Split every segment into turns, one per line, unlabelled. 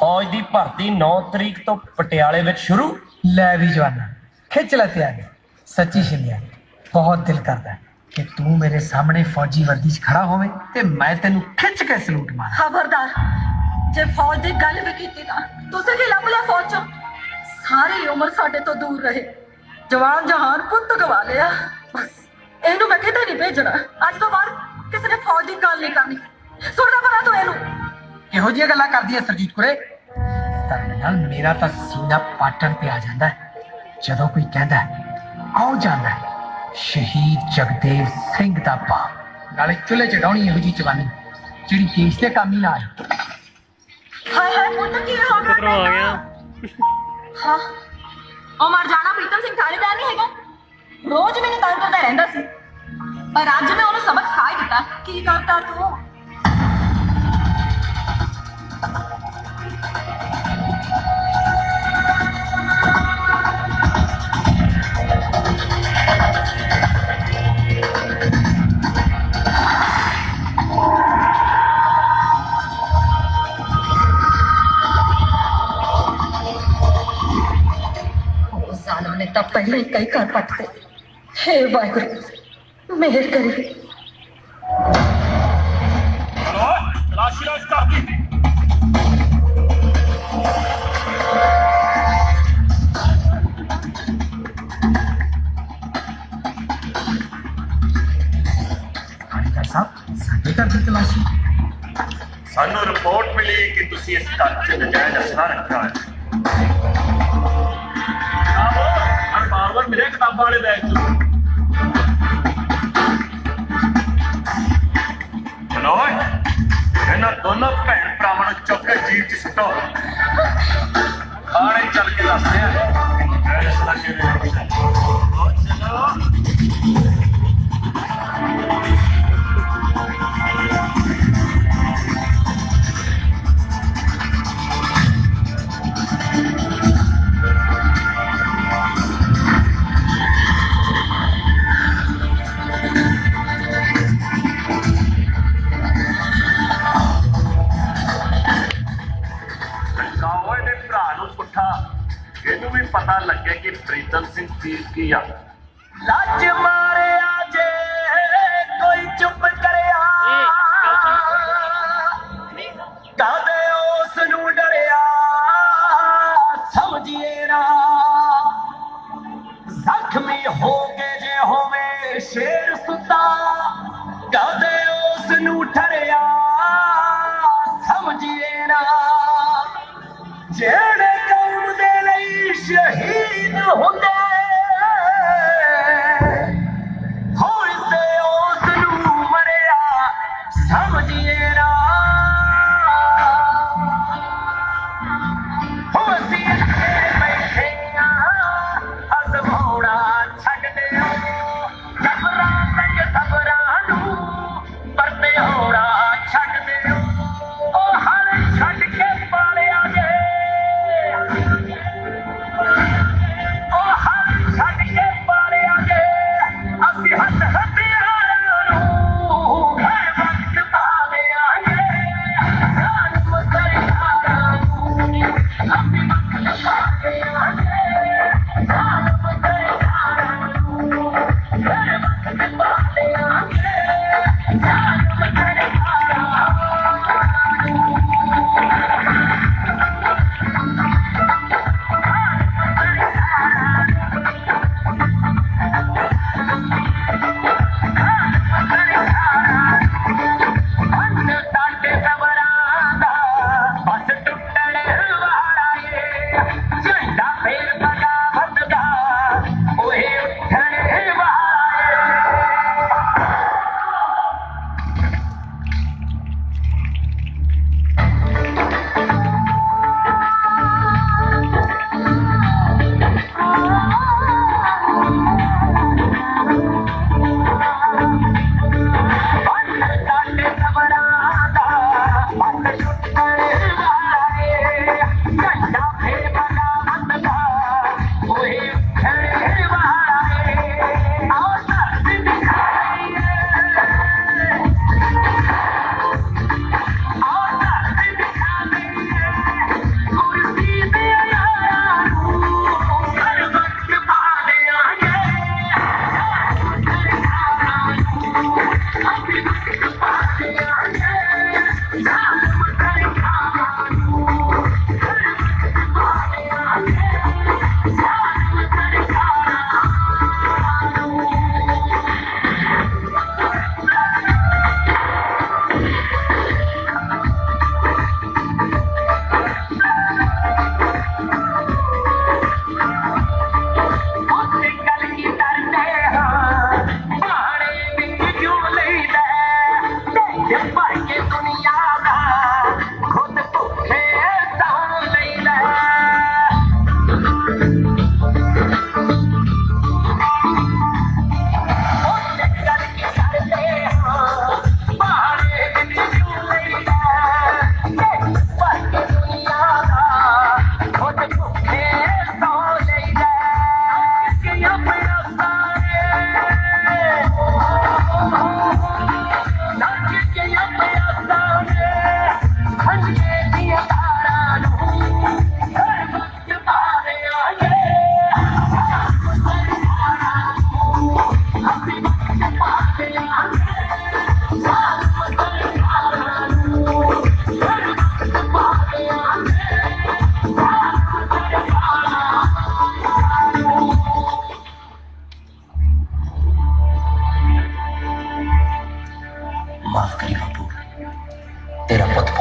ਫੌਜ ਦੀ ਭਰਤੀ 9 ਤਰੀਕ ਤੋਂ ਪਟਿਆਲੇ ਵਿੱਚ ਸ਼ੁਰੂ,
ਲੈ ਵੀ ਜਵਾਨਾ। ਖਿੱਚ ਲੈ ਤੇ ਆ ਗਿਆ ਸੱਚੀ ਸ਼ਿੰਦਿਆ ਬਹੁਤ ਦਿਲ ਕਰਦਾ ਕਿ ਤੂੰ ਮੇਰੇ ਸਾਹਮਣੇ ਫੌਜੀ ਵਰਦੀ 'ਚ ਖੜਾ ਹੋਵੇਂ ਤੇ ਮੈਂ ਤੈਨੂੰ ਖਿੱਚ ਕੇ ਸਲੂਟ ਮਾਰਾਂ।
ਖਬਰਦਾਰ, ਜੇ ਫੌਜ ਦੀ ਗੱਲ ਵੀ ਕੀਤੀ ਨਾ ਤੁਸੀਂ ਕੀ ਲੱਭ ਲਿਆ ਫੌਜ ਚੋਂ। ਸਾਰੀ ਉਮਰ ਸਾਡੇ ਤੋਂ ਦੂਰ ਰਹੇ। ਜਵਾਨ ਜਹਾਨ ਪੁੱਤ ਗਵਾ ਲਿਆ। ਬਸ, ਇਹਨੂੰ ਮੈਂ ਕਿਤੇ ਨਹੀਂ ਭੇਜਣਾ। ਅੱਜ ਤੋਂ ਬਾਅਦ ਕਿਸੇ ਨੇ ਫੌਜ ਦੀ ਗੱਲ ਨਹੀਂ ਕਰਨੀ।
ਇਹੋ ਜਿਹੀਆਂ ਗੱਲਾਂ ਕਰਦੀ ਹੈ ਸਰਜੀਤ ਕੁਰੇ? ਤਾਂ ਨਾਲ ਮੇਰਾ ਤਾਂ ਸੀਨਾ ਪਾਟਣ ਤੇ ਆ ਜਾਂਦਾ ਹੈ। ਜਦੋਂ ਕੋਈ ਕਹਿੰਦਾ ਹੈ, ਆਓ ਜਾਂਦਾ ਹੈ, ਸ਼ਹੀਦ ਜਗਦੇਵ ਸਿੰਘ ਦਾ ਬਾਪ। ਨਾਲੇ ਚੁੱਲ੍ਹੇ ਚੜਾਉਣੀ ਇਹੋ ਜਿਹੀ ਜਵਾਨੀ ਜਿਹੜੀ ਦੇਸ਼ ਦੇ ਕੰਮ ਹੀ ਨਾ ਆਏ।
ਹਾਏ ਹਾਏ ਪੁੱਤ ਕੀ ਹੋ ਗਿਆ
ਕਿੱਧਰੋਂ ਆ ਗਿਆ?
ਹਾਂ। ਉਹ ਮਰ ਜਾਣਾ ਪ੍ਰੀਤਮ ਸਿੰਘ ਥਾਣੇਦਾਰ ਨਹੀਂ ਹੈਗਾ। ਰੋਜ਼ ਮੈਨੂੰ ਤੰਗ ਕਰਦਾ ਰਹਿੰਦਾ ਸੀ। ਪਰ ਅੱਜ ਮੈਂ ਉਹਨੂੰ ਸਬਕ ਸਿਖਾ ਹੀ ਦਿੱਤਾ। ਕੀ ਕਰਦਾ ਤੂੰ?
ਕਰਦੀ
ਥਾਣੇਦਾਰ ਸਾਹਿਬ ਸਾਡੇ ਘਰ ਦੀ ਤਲਾਸ਼ੀ
ਸਾਨੂੰ ਰਿਪੋਰਟ ਮਿਲੀ ਕਿ ਤੁਸੀਂ ਇਸ ਘਰ 'ਚ ਨਜਾਇਜ਼ ਅਸਲਾ ਰੱਖਿਆ ਹੈ ਬਾਰ ਮੇਰੇ ਕਿਤਾਬਾਂ ਵਾਲੇ ਬੈਗ 'ਚ। ਓਏ ਇਹਨਾਂ ਦੋਨੋਂ ਭੈਣ ਭਰਾਵਾਂ ਨੂੰ ਚੁੱਕ ਕੇ ਜੀਪ 'ਚ ਸੁੱਟੋ। ਆੜੇ ਚੱਲ ਕੇ ਦੱਸਦੇ ਆ ਰੱਖਿਆ ਓ ਚਲੋ। ਪ੍ਰੀਤਮ ਸਿੰਘ ਤੀਰ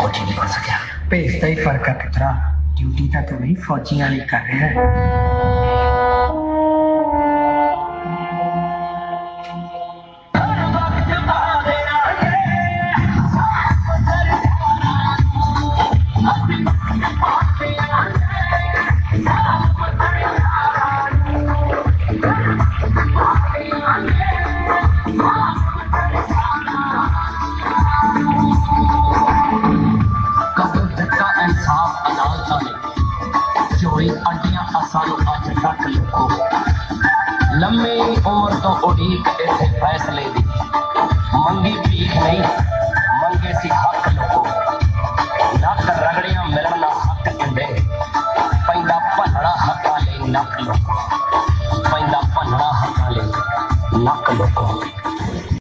ਫੌਜੀ ਨਹੀਂ ਬਣ ਸਕਿਆ।
ਭੇਜਦਾ ਹੀ ਫ਼ਰਕ ਆ ਪੁੱਤਰਾ। ਡਿਊਟੀ ਤਾਂ ਤੂੰ ਨਹੀਂ ਫੌਜੀਆਂ ਵਾਲੀ ਕਰ ਰਿਹਾ ਹੈ।
तक लिखो लम्बी उम्र तो उड़ीक ऐसे फैसले दी मंगी भीख नहीं, मंगे सी हक लिखो नक रगड़िया मिलना हक कहते पैदा भलड़ा हक ले नक लिखो